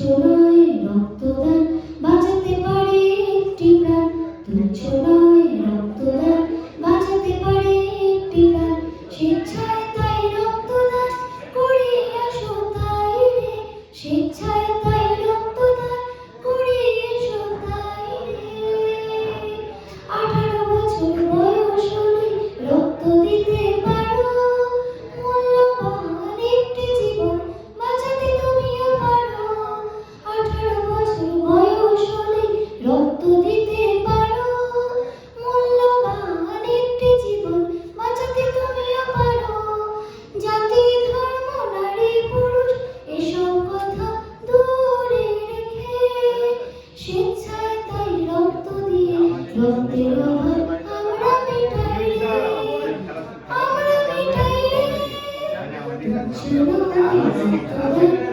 Chama 그리고나의손 끝.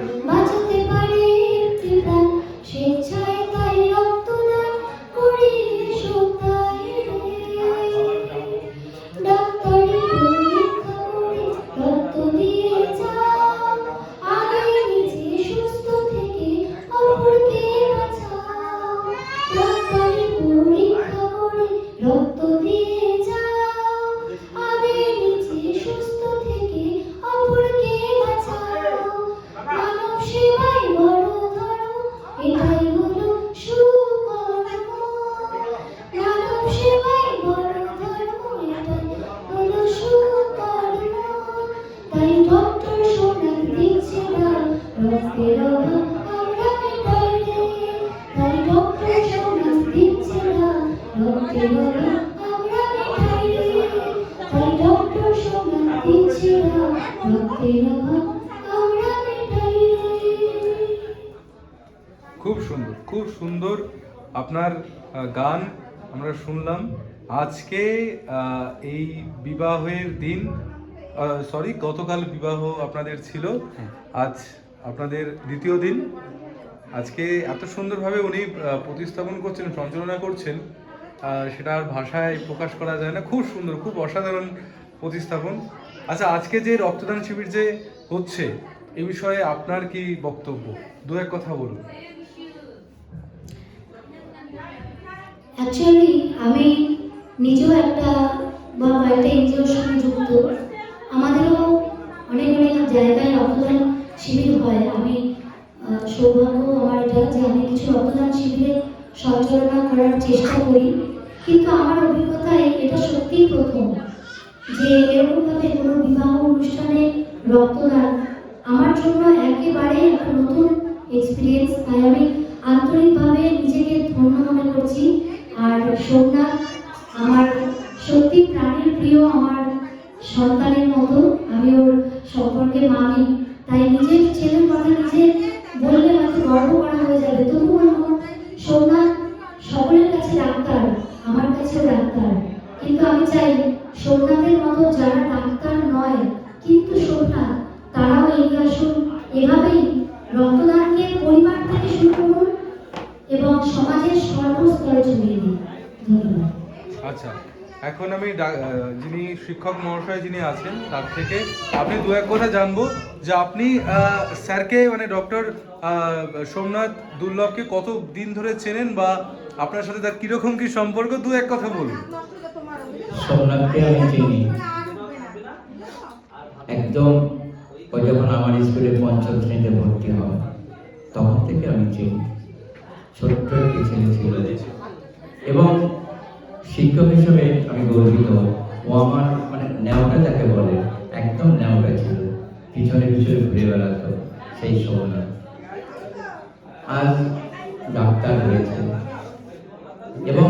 খুব সুন্দর খুব সুন্দর আপনার গান আমরা শুনলাম। আজকে আহ, এই বিবাহের দিন সরি গতকাল বিবাহ আপনাদের ছিল। আজ আপনাদের দ্বিতীয় দিন। আজকে এত সুন্দরভাবে উনি প্রতিস্থাপন করছেন সঞ্চালনা করছেন। আহ, সেটা আর ভাষায় প্রকাশ করা যায় না। খুব সুন্দর খুব অসাধারণ প্রতিস্থাপন। আচ্ছা আজকে যে রক্তদান শিবির যে হচ্ছে এ বিষয়ে আপনার কি বক্তব্য? দু এক কথা বলুন। অ্যাকচুয়ালি আমি নিজেও একটা বা একটা এনজিওর সঙ্গে যুক্ত। আমাদেরও অনেক অনেক জায়গায় রক্তদান শিবির হয়। আমি সৌভাগ্য আমার এটা যে আমি কিছু রক্তদান শিবিরে সঞ্চালনা করার চেষ্টা করি। কিন্তু আমার অভিজ্ঞতায় এটা সত্যিই প্রথম যে এরকমভাবে কোনো বিবাহ অনুষ্ঠানে রক্তদান আমার জন্য একেবারে একটা নতুন এক্সপিরিয়েন্স তাই আমি আন্তরিকভাবে নিজেকে ধন্য মনে করছি। আর সোমনাথ আমার সত্যি প্রাণের প্রিয় আমার সন্তানের মতো। আমি ওর সম্পর্কে মানি। তাই নিজের ছেলের কথা নিজে বললে হয়তো গর্ব করা হয়ে যাবে। তবু বলব সোমনাথ সকলের কাছে ডাক্তার আমার কাছেও ডাক্তার কিন্তু আমি চাই মতো যারা ডাক্তার নয়, কিন্তু তারাও আসুন। এভাবেই রক্তদানকে পরিবার থেকে শুরু করুন এবং সমাজের সর্বস্তরে ছড়িয়ে দিন আচ্ছা এখন আমি যিনি শিক্ষক মহাশয় যিনি আছেন, তার থেকে আপনি দু এক কথা জানব যে আপনি স্যারকে মানে ডক্টর সোমনাথ দুর্লভকে কত দিন ধরে চেনেন বা আপনার সাথে তার কীরকম কি সম্পর্ক? দু এক কথা বলুন। সোমনাথকে আমি চিনি। একদম ওই যখন আমার স্কুলে পঞ্চম শ্রেণীতে ভর্তি হয়, তখন থেকে আমি চিনি। ছোট্ট একটি ছেলে ছিল। এবং শিক্ষক হিসেবে আমি গর্বিত। ও আমার মানে নেওয়াটা যাকে বলে, একদম নেওয়াটা ছিল। পিছনে পিছনে ঘুরে বেড়াতো সেই সোমনাথ আজ ডাক্তার হয়েছে এবং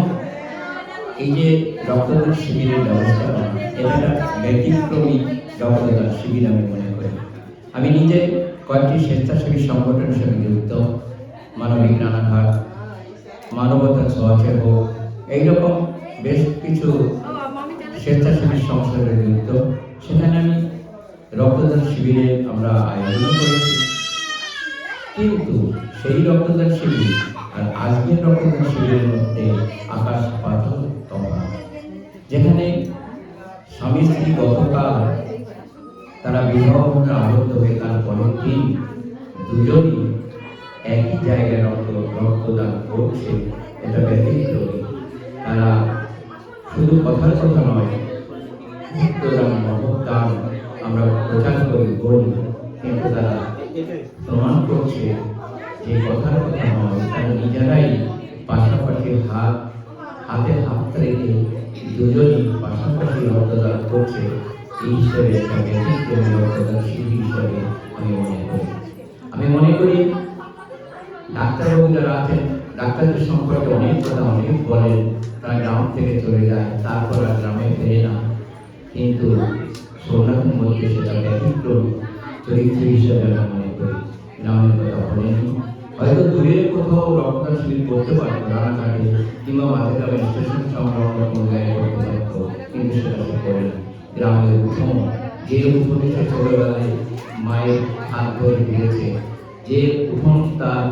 এই যে রক্তদান শিবিরের ব্যবস্থা, এটা ব্যতিক্রমী রক্তদান শিবির আমি মনে করি। আমি নিজে কয়েকটি স্বেচ্ছাসেবী সংগঠনের সঙ্গে যুক্ত, মানবিক রানাঘাট, মানবতা ছোঁয়াচে হোক এইরকম বেশ কিছু স্বেচ্ছাসেবী সংস্থাতে যুক্ত। সেখানে আমি রক্তদান শিবিরে আমরা আয়োজন করেছি। কিন্তু সেই রক্তদান শিবির আর আজকের রক্তদান শিবিরের মধ্যে আকাশ পাথর যেখানে স্বামী স্ত্রী গতকাল তারা বিবাহ মনে আবদ্ধ হয়ে তার পরের দিন দুজনই একই জায়গায় রক্ত, রক্তদান করছে, এটা ব্যতিক্রম। তারা শুধু কথার কথা নয় একটা ব্যতিক্রমী রক্তদান শিল্পী হিসাবে আমি মনে করি। আমি মনে করি ডাক্তারবাবু যারা আছেন, ডাক্তারদের সম্পর্কে অনেক কথা অনেক বলেন তারা গ্রাম থেকে চলে যায়, তারপর আর গ্রামে ফেরে না। কিন্তু সোনার মধ্যে সেটা ব্যতিক্রম চরিত্র হিসেবে আমি মনে করি। গ্রামের কথা বলেনি হয়তো দূরের কোথাও রক্তদান শিবির করতে পারতো রানাঘাটে কিংবা মাঝেগ্রামে স্টেশন সংলগ্ন কোনো জায়গায় করতে পারতো কিন্তু সেটা গ্রামের উঠোন যে উপদেশে ছোটবেলায় মায়ের হাত ধরে দিয়েছে, যে উঠোন তার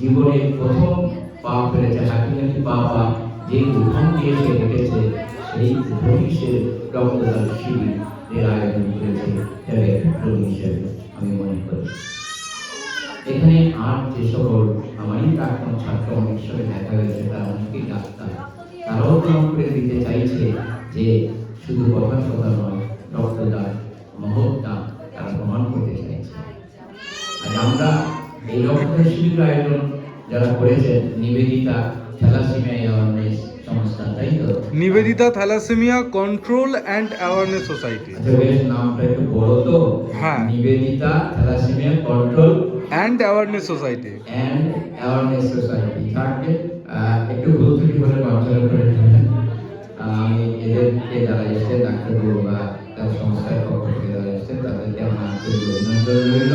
জীবনের প্রথম পা ফেলেছে হাকিমাটি পা পা যে উঠোন দিয়ে সে হেঁটেছে, সেই উঠোনই সে রক্তদান শিবির এর আয়োজন করেছে এর ব্যতিক্রম হিসেবে আমি মনে করি। এখানে আর যে সকল আমারই প্রাক্তন ছাত্র অনেক সময় দেখা গেছে, তারা অনেকেই ডাক্তার। তারাও প্রমাণ করে দিতে চাইছে যে শুধু কথার কথা করেছেন নিবেদিতা থ্যালাসিমিয়া অ্যাওয়ারনেস সংস্থা তাই তো? Nivedita thalassemia control and awareness society. আচ্ছা নামটা একটু বড় তো। হ্যাঁ। Nivedita thalassemia control and awareness society. And awareness society থাকবে। একটু ভুল ত্রুটি হলে মার্জনা করে নেবেন আমি এদেরকে যারা এসে বা তার সংস্থার পক্ষ থেকে যারা তাদেরকে আমার আন্তরিক অভিনন্দন রইল।